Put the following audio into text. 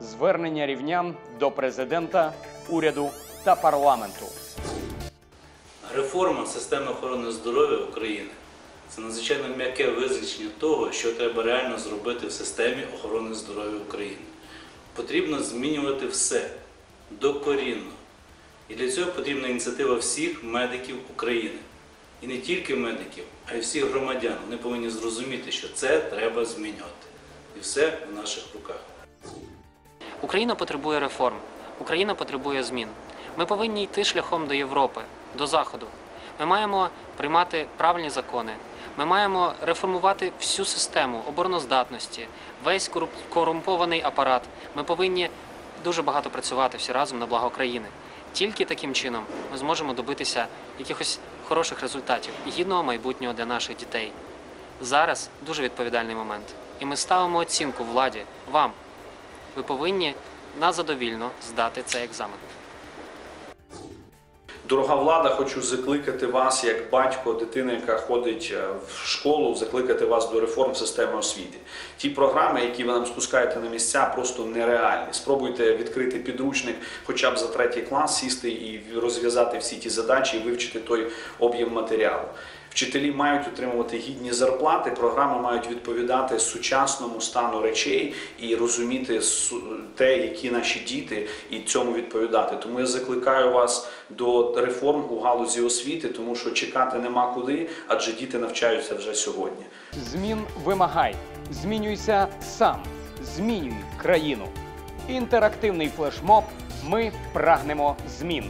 Звернення рівнян до президента, уряду та парламенту. Реформа системи охорони здоров'я України це надзвичайно м'яке визначення того, що треба реально зробити в системі охорони здоров'я України. Потрібно змінювати все докорінно. І для цього потрібна ініціатива всіх медиків України. І не тільки медиків, а й всіх громадян. Вони повинні зрозуміти, що це треба змінювати. І все в наших руках. Україна потребує реформ, Україна потребує змін. Ми повинні йти шляхом до Європи, до Заходу. Ми маємо приймати правильні закони. Ми маємо реформувати всю систему обороноздатності, весь корумпований апарат. Ми повинні дуже багато працювати всі разом на благо країни. Тільки таким чином ми зможемо добитися якихось хороших результатів і гідного майбутнього для наших дітей. Зараз дуже відповідальний момент, і ми ставимо оцінку владі вам, ви повинні на задовільно здати цей екзамен. Дорога влада, хочу закликати вас, як батько дитини, яка ходить е, в школу, закликати вас до реформ системи освіти. Ті програми, які ви нам спускаєте на місця, просто нереальні. Спробуйте відкрити підручник, хоча б за третій клас, сісти і розв'язати всі ті задачі і вивчити той об'єм матеріалу. Вчителі мають отримувати гідні зарплати, програми мають відповідати сучасному стану речей і розуміти те, які наші діти, і цьому відповідати. Тому я закликаю вас до реформ у галузі освіти, тому що чекати нема куди, адже діти навчаються вже сьогодні. Змін вимагай. Змінюйся сам. Змінюй країну. Інтерактивний флешмоб. Ми прагнемо змін.